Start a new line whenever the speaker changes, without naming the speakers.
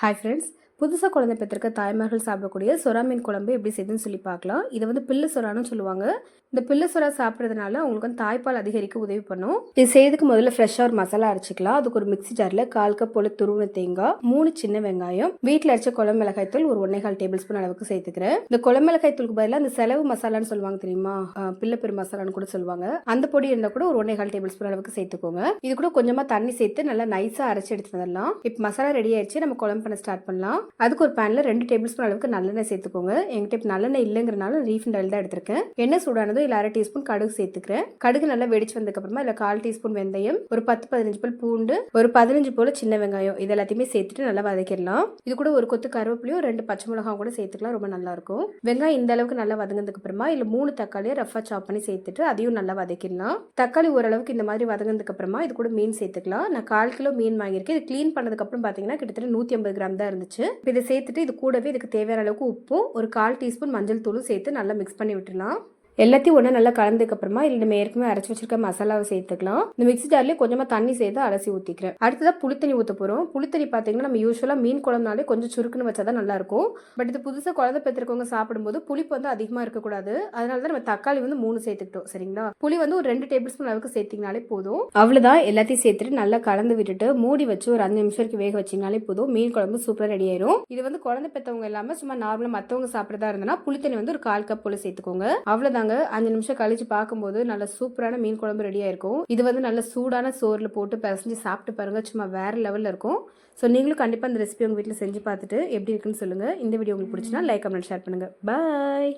Hi friends, புதுசாக குழந்தை பெற்றிருக்க தாய்மார்கள் சாப்பிடக்கூடிய சொரா மீன் குழம்பு எப்படி செய்யுதுன்னு சொல்லி பார்க்கலாம். இதை வந்து பில்லு சொரான்னு சொல்லுவாங்க. இந்த பில்லு சொரா சாப்பிட்றதுனால அவங்களுக்கு வந்து தாய்ப்பால் அதிகரிக்க உதவி பண்ணும். இது செய்யறதுக்கு முதல்ல ஃப்ரெஷ்ஷாக ஒரு மசாலா அரைச்சிக்கலாம். அதுக்கு ஒரு மிக்ஸி ஜாரில் கால் கப் போல துருவன தேங்காய் மூணு சின்ன வெங்காயம் வீட்டில் அரைச்ச குழம்பு மிளகாய் தூள் ஒரு ஒன்னேகால் டேபிள் ஸ்பூன் அளவுக்கு சேர்த்துக்கிறேன். இந்த குழம்பு மிளகாய் தூளுக்கு பதிலாக அந்த செலவு மசாலான்னு சொல்லுவாங்க தெரியுமா? அஹ் பிள்ளை பெரு மசாலான்னு கூட சொல்லுவாங்க. அந்த பொடி இருந்தால் கூட ஒரு ஒன்னேகால் டேபிள் ஸ்பூன் அளவுக்கு சேர்த்துக்கோங்க. இது கூட கொஞ்சமாக தண்ணி சேர்த்து நல்லா நைஸாக அரைச்சி எடுத்து வந்துடலாம். இப்போ மசாலா ரெடி ஆயிடுச்சு. நம்ம குழம்பு பண்ண ஸ்டார்ட் பண்ணலாம். அதுக்கு ஒரு பேனில் ரெண்டு டேபிள் ஸ்பூன் அளவுக்கு நல்லெண்ணெய் சேர்த்துக்கோங்க. எங்கிட்ட இப்போ நல்லெண்ணெய் இல்லைங்கிறனால ரீஃபண்ட் ஆயில் தான் எடுத்திருக்கேன். எண்ணெய் சூடானதும் இல்லை அரை டீஸ்பூன் கடுகு சேர்த்துக்கிறேன். கடுகு நல்லா வெடிச்சு வந்ததுக்கப்புறமா இல்லை கால் டீஸ்பூன் வெந்தயம் ஒரு பத்து பதினஞ்சு பல் பூண்டு ஒரு பதினஞ்சு போல சின்ன வெங்காயம் இது எல்லாத்தையுமே சேர்த்துட்டு நல்லா வதக்கிடலாம். இது கூட ஒரு கொத்து கருவேப்பிலையும் ரெண்டு பச்சை மிளகாவும் கூட சேர்த்துக்கலாம் ரொம்ப நல்லா இருக்கும். வெங்காயம் இந்த அளவுக்கு நல்லா வதங்கினதுக்கு அப்புறமா இல்லை மூணு தக்காளியை ரஃபா சாப் பண்ணி சேர்த்துட்டு அதையும் நல்லா வதக்கிடலாம். தக்காளி ஓரளவுக்கு இந்த மாதிரி வதங்கினதுக்கு அப்புறமா இது கூட மீன் சேர்த்துக்கலாம். நான் கால் கிலோ மீன் வாங்கியிருக்கேன். இது க்ளீன் பண்ணதுக்கப்புறம் பார்த்தீங்கன்னா கிட்டத்தட்ட நூற்றி ஐம்பது கிராம் தான் இருந்துச்சு. இதை சேர்த்துட்டு இது கூடவே இதுக்கு தேவையான அளவுக்கு உப்பும் ஒரு கால் டீஸ்பூன் மஞ்சள் தூளும் சேர்த்து நல்லா மிக்ஸ் பண்ணி விட்டுடலாம். எல்லாத்தையும் ஒன்றா நல்லா கலந்ததுக்கு அப்புறமா இல்லை நம்ம ஏற்கனவே அரைச்சி வச்சிருக்க மசாலாவை சேர்த்துக்கலாம். இந்த மிக்ஸி ஜார்லேயே கொஞ்சமாக தண்ணி சேர்த்து அலசி ஊற்றிக்கிறேன் அடுத்ததாக புளித்தண்ணி ஊற்ற போகிறோம் புளித்தண்ணி பார்த்தீங்கன்னா நம்ம யூஸ்வலாக மீன் குழம்புனாலே கொஞ்சம் சுருக்குன்னு வச்சா தான் நல்லாயிருக்கும். பட் இது புதுசாக குழந்தை பெற்றிருக்கவங்க சாப்பிடும்போது புளிப்பு வந்து அதிகமாக இருக்கக்கூடாது. அதனால தான் நம்ம தக்காளி வந்து மூணு சேர்த்துக்கிட்டோம். சரிங்களா? புளி வந்து ஒரு ரெண்டு டேபிள் ஸ்பூன் அளவுக்கு சேர்த்திங்கனாலே போதும். அவ்வளோதான் எல்லாத்தையும் சேர்த்துட்டு நல்லா கலந்து விட்டுட்டு மூடி வச்சு ஒரு அஞ்சு நிமிஷம் வரைக்கும் வேக வச்சிங்கனாலே போதும். மீன் குழம்பு சூப்பராக ரெடி ஆயிரும். இது வந்து குழந்தை பெற்றவங்க இல்லாமல் சும்மா நார்மலாக மற்றவங்க சாப்பிட்றதா இருந்தனா புளித்தண்ணி வந்து ஒரு கால் கப் போல சேர்த்துக்கோங்க. அவ்வளோதாங்க அஞ்சு நிமிஷம் கழிச்சு பார்க்கும்போது நல்ல சூப்பரான மீன் குழம்பு ரெடியாக இருக்கும் இது வந்து நல்ல சூடான சோறில் போட்டு பிசைஞ்சு சாப்பிட்டு பாருங்க. சும்மா வேற லெவலில் இருக்கும். ஸோ நீங்களும் கண்டிப்பாக அந்த ரெசிபி உங்கள் வீட்டில் செஞ்சு பார்த்துட்டு எப்படி இருக்குன்னு சொல்லுங்கள் இந்த வீடியோ உங்களுக்கு பிடிச்சினா லைக் கமெண்ட் ஷேர் பண்ணுங்கள் பாய்